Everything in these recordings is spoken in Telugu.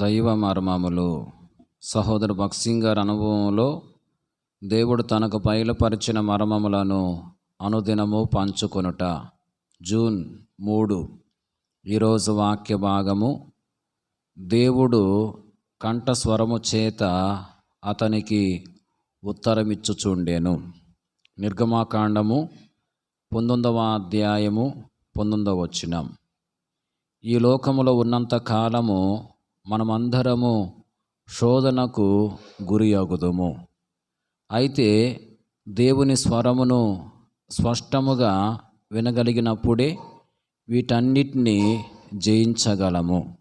దైవ మర్మములు. సహోదరు భక్సింగ్ గారి అనుభవంలో దేవుడు తనకు బయలుపరిచిన మర్మములను అనుదినము పంచుకొనుట. జూన్ మూడు ఈరోజు వాక్య భాగము. దేవుడు కంఠస్వరము చేత అతనికి ఉత్తరమిచ్చుచుండెను. నిర్గమాకాండము పంతొమ్మిదవ అధ్యాయము పంతొమ్మిదవ వచనం. ఈ లోకములో ఉన్నంత కాలము మనమందరము శోధనకు గురి అగుదము అయితే దేవుని స్వరమును స్పష్టముగా వినగలిగినప్పుడే వీటన్నిటిని జయించగలము.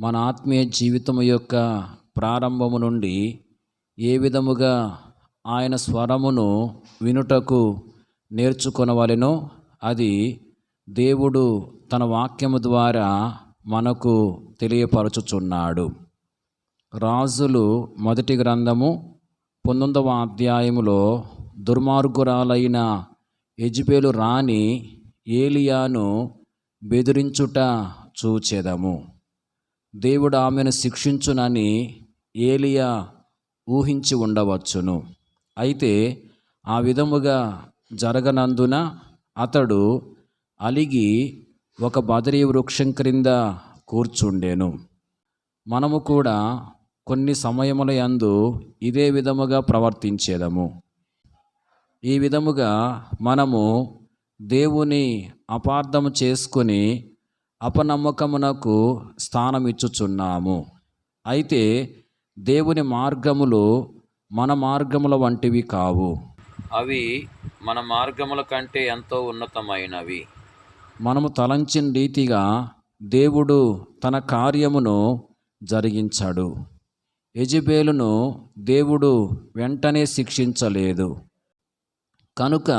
మన ఆత్మీయ జీవితం యొక్క ప్రారంభము నుండి ఏ విధముగా ఆయన స్వరమును వినుటకు నేర్చుకొనవలెనో అది దేవుడు తన వాక్యము ద్వారా మనకు తెలియపరచుచున్నాడు. రాజులు మొదటి గ్రంథము పంతొమ్మిదవ అధ్యాయములో దుర్మార్గురాలైన యజ్బేలు రాణి ఏలియాను బెదిరించుట చూచెదము. దేవుడు ఆమెను శిక్షించునని ఏలియా ఊహించి ఉండవచ్చును. అయితే ఆ విధముగా జరగనందున అతడు అలిగి ఒక బదరీ వృక్షం క్రింద కూర్చుండేను. మనము కూడా కొన్ని సమయముల యందు ఇదే విధముగా ప్రవర్తించేదము. ఈ విధముగా మనము దేవుని అపార్థము చేసుకొని అపనమ్మకమునకు స్థానమిచ్చుచున్నాము. అయితే దేవుని మార్గములు మన మార్గముల వంటివి కావు. అవి మన మార్గముల కంటే ఎంతో ఉన్నతమైనవి. మనము తలంచిన రీతిగా దేవుడు తన కార్యమును జరిగించాడు. యజబేలును దేవుడు వెంటనే శిక్షించలేదు. కనుక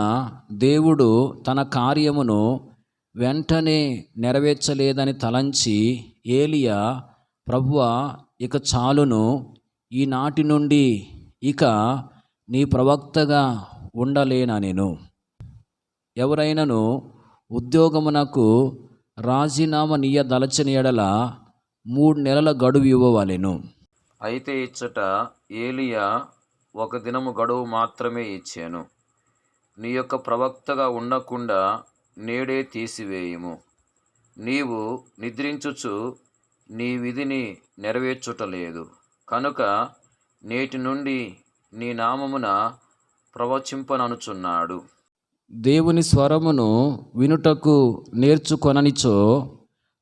దేవుడు తన కార్యమును వెంటనే నెరవేర్చలేదని తలంచి ఏలియా ప్రభువ ఇక చాలును ఈనాటి నుండి ఇక నీ ప్రవక్తగా ఉండలేనెను ఎవరైనను ఉద్యోగమునకు రాజీనామా నీయ దలచని ఎడల మూడు నెలల గడువు ఇవ్వవలెను. అయితే ఇచ్చట ఏలియా ఒక దినము గడువు మాత్రమే ఇచ్చాను. నీ యొక్క ప్రవక్తగా ఉండకుండా నేడే తీసివేయుము. నీవు నిద్రించుచు నీ విధిని నెరవేర్చుటలేదు. కనుక నేటి నుండి నీ నామమున ప్రవచింపననుచున్నాడు. దేవుని స్వరమును వినుటకు నేర్చుకొననిచో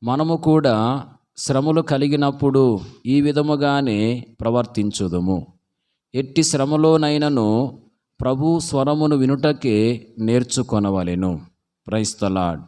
మనము కూడా శ్రమలు కలిగినప్పుడు ఈ విధముగానే ప్రవర్తించుదుము. ఎట్టి శ్రమలోనైనను ప్రభు స్వరమును వినుటకే నేర్చుకొనవలెను. ప్రైస్తలాడ్